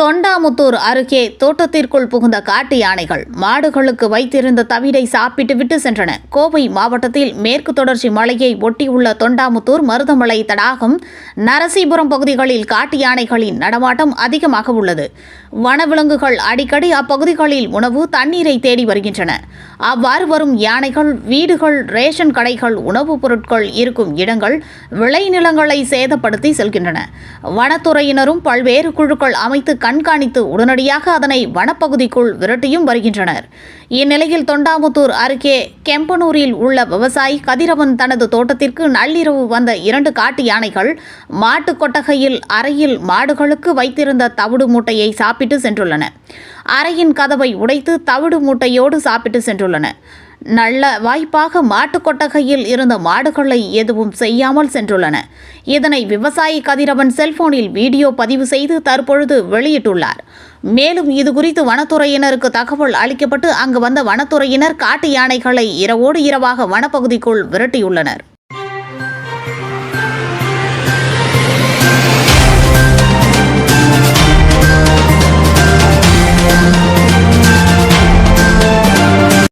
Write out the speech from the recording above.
தொண்டாமுத்தூர் அருகே தோட்டத்திற்குள் புகுந்த காட்டு யானைகள் மாடுகளுக்கு வைத்திருந்த தவிடை சாப்பிட்டு விட்டு சென்றன. கோவை மாவட்டத்தில் மேற்கு தொடர்ச்சி மலையை ஒட்டியுள்ள தொண்டாமுத்தூர் மருதமலை தடாகம் நரசிபுரம் பகுதிகளில் காட்டு யானைகளின் நடமாட்டம் அதிகமாக உள்ளது. வனவிலங்குகள் அடிக்கடி அப்பகுதிகளில் உணவு தண்ணீரை தேடி வருகின்றன. அவ்வாறு வரும் யானைகள் வீடுகள் ரேஷன் கடைகள் உணவுப் பொருட்கள் இருக்கும் இடங்கள் விளைநிலங்களை சேதப்படுத்தி செல்கின்றன. வனத்துறையினரும் பல்வேறு குழுக்கள் அமைத்து கண்காணித்து உடனடியாக அதனை வனப்பகுதிக்குள் விரட்டியும் வருகின்றனர். இந்நிலையில் தொண்டாமுத்தூர் அருகே கெம்பனூரில் உள்ள விவசாயி கதிரவன் தனது தோட்டத்திற்கு நள்ளிரவு வந்த இரண்டு காட்டு யானைகள் மாட்டுக் கொட்டகையில் அறையில் மாடுகளுக்கு வைத்திருந்த தவிடு மூட்டையை சாப்பிட்டு சென்றுள்ளன. அறையின் கதவை உடைத்து தவிடு மூட்டையோடு சாப்பிட்டு சென்றுள்ளன. நல்ல வாய்ப்பாக மாட்டுக்கொட்டகையில் இருந்த மாடுகளை எதுவும் செய்யாமல் சென்றுள்ளன. இதனை விவசாயி கதிரவன் செல்போனில் வீடியோ பதிவு செய்து தற்பொழுது வெளியிட்டுள்ளார். மேலும் இதுகுறித்து வனத்துறையினருக்கு தகவல் அளிக்கப்பட்டு அங்கு வந்த வனத்துறையினர் காட்டு யானைகளை இரவோடு இரவாக வனப்பகுதிக்குள் விரட்டியுள்ளனர்.